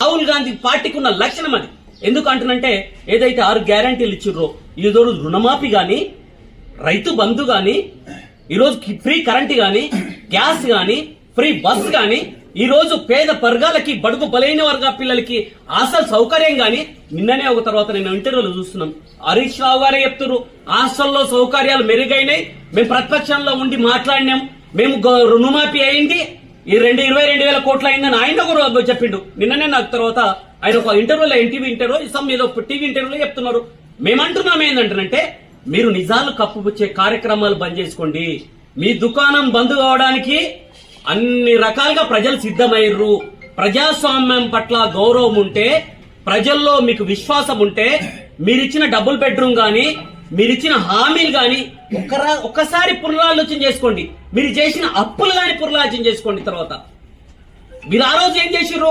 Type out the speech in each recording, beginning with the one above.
రాహుల్ గాంధీ పార్టీకి ఉన్న లక్షణం అది. ఎందుకు అంటున్నంటే ఏదైతే ఆరు గ్యారంటీలు ఇచ్చిర్రో ఏదో రోజు రుణమాఫీ కానీ రైతు బంధు కానీ ఈరోజు ఫ్రీ కరెంట్ కానీ గ్యాస్ కానీ ఫ్రీ బస్ కానీ ఈ రోజు పేద వర్గాలకి బడుగు బలైన వర్గ పిల్లలకి అసలు సౌకర్యం గాని నిన్ననే ఒక తర్వాత నేను ఇంటర్వ్యూలో చూస్తున్నాం. హరీష్ రావు గారే చెప్తున్నారు హాస్టల్లో సౌకర్యాలు మెరుగైనాయి మేము ప్రతిపక్షంలో ఉండి మాట్లాడినాం మేము రుణమాఫీ అయింది ఈ రెండు ఇరవై రెండు వేల కోట్లు అయిందని ఆయన కూడా చెప్పిండు. నిన్ననే నాకు తర్వాత ఆయన ఒక ఇంటర్వ్యూలో ఎన్టీవీ ఇంటర్వ్యూ సమ్ ఏదో టీవీ ఇంటర్వ్యూలో చెప్తున్నారు. మేమంటున్నాం ఏంటంటే మీరు నిజాలు కప్పుపుచ్చే కార్యక్రమాలు బంద్ చేసుకోండి. మీ దుకాణం బంద్ కావడానికి అన్ని రకాలుగా ప్రజలు సిద్ధమయ్యారు ప్రజాస్వామ్యం పట్ల గౌరవం ఉంటే ప్రజల్లో మీకు విశ్వాసం ఉంటే మీరిచ్చిన డబుల్ బెడ్రూమ్ కానీ మీరు మీరిచ్చిన హామీలు కానీ ఒక్కరా ఒక్కసారి పునరాలోచన చేసుకోండి. మీరు చేసిన అప్పులు కానీ పునరాలోచన చేసుకోండి తర్వాత. మీరు ఆ రోజు ఏం చేసిర్రు?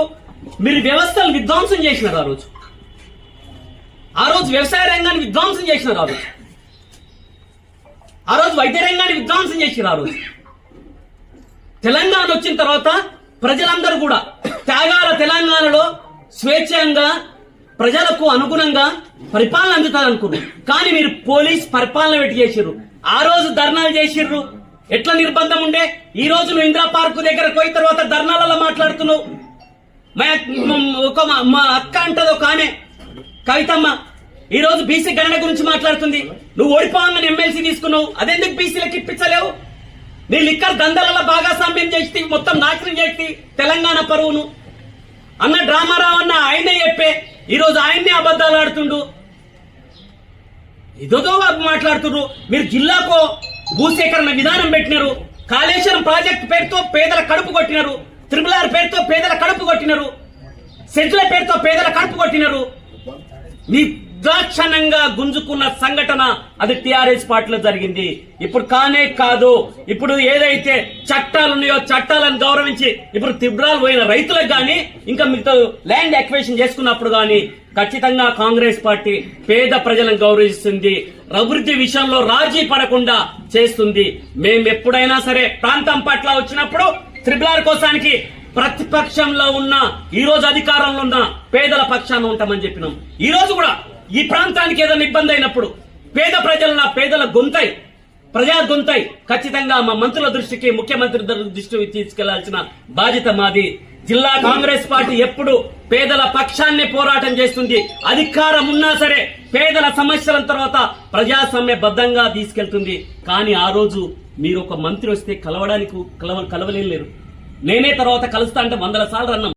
మీరు వ్యవస్థలు విధ్వంసం చేసినారు ఆ రోజు. ఆ రోజు వ్యవసాయ రంగాన్ని విధ్వంసం చేసినారు ఆ రోజు. ఆ రోజు వైద్య రంగాన్ని విధ్వంసం చేసినారు ఆ రోజు. తెలంగాణ వచ్చిన తర్వాత ప్రజలందరూ కూడా త్యాగాల తెలంగాణలో స్వేచ్ఛంగా ప్రజలకు అనుగుణంగా పరిపాలన అందుతారనుకున్నారు కానీ మీరు పోలీస్ పరిపాలన పెట్టి చేసిర్రు. ఆ రోజు ధర్నాలు చేసిర్రు. ఎట్లా నిర్బంధం ఉండే? ఈ రోజు నువ్వు ఇందిరా పార్క్ దగ్గర పోయిన తర్వాత ధర్నాలలో మాట్లాడుతున్నావు. ఒక మా- మా అక్క అంటది ఒక ఆమె. కవితమ్మ ఈ రోజు బీసీ గణన గురించి మాట్లాడుతుంది. నువ్వు ఓడిపోవాలని ఎమ్మెల్సీ తీసుకున్నావు. అదెందుకు బీసీలకు ఇప్పించలేవు? నీ లిక్కర్ దందలలో భాగస్వామ్యం చేసి మొత్తం నాశనం చేసి తెలంగాణ పరువును. అన్న డ్రామారావు అన్న ఆయనే చెప్పే ఈరోజు ఆయన్ని అబద్ధాలు ఆడుతుండు. ఇదోదో మాట్లాడుతున్నారు మీరు జిల్లాకు భూసేకరణ విధానం పెట్టినారు. కాళేశ్వరం ప్రాజెక్టు పేరుతో పేదల కడుపు కొట్టినారు. త్రిపులార్ పేరుతో పేదల కడుపు కొట్టినారు. సెట్ల పేరుతో పేదల కడుపు కొట్టినారు. నిర్దాక్షణంగా గుంజుకున్న సంఘటన అది టిఆర్ఎస్ పార్టీలో జరిగింది. ఇప్పుడు కానే కాదు ఇప్పుడు ఏదైతే చట్టాలు ఉన్నాయో చట్టాలను గౌరవించి ఇప్పుడు తిబ్రాలు పోయిన రైతులకు గాని ఇంకా మిగతా ల్యాండ్ ఎక్వేషన్ చేసుకున్నప్పుడు గాని ఖచ్చితంగా కాంగ్రెస్ పార్టీ పేద ప్రజలను గౌరవిస్తుంది. అభివృద్ధి విషయంలో రాజీ పడకుండా చేస్తుంది. మేము ఎప్పుడైనా సరే ప్రాంతం పట్ల వచ్చినప్పుడు త్రిబులార్ కోసానికి ప్రతిపక్షంలో ఉన్న ఈ రోజు అధికారంలో ఉన్న పేదల పక్షాన ఉంటామని చెప్పినాం. ఈ రోజు కూడా ఈ ప్రాంతానికి ఏదైనా ఇబ్బంది అయినప్పుడు పేద ప్రజల పేదల గొంతై ప్రజా గొంతై ఖచ్చితంగా మా మంత్రుల దృష్టికి ముఖ్యమంత్రి దృష్టికి తీసుకెళ్ళాల్సిన బాధ్యత మాది. జిల్లా కాంగ్రెస్ పార్టీ ఎప్పుడు పేదల పక్షాన్ని పోరాటం చేస్తుంది. అధికారం ఉన్నా సరే పేదల సమస్యల తర్వాత ప్రజాస్వామ్య బద్దంగా తీసుకెళ్తుంది. కానీ ఆ రోజు మీరు ఒక మంత్రి వస్తే కలవడానికి కలవ కలవలేరు నేనే తర్వాత కలుస్తా అంటే వందల సార్లు అన్నాం.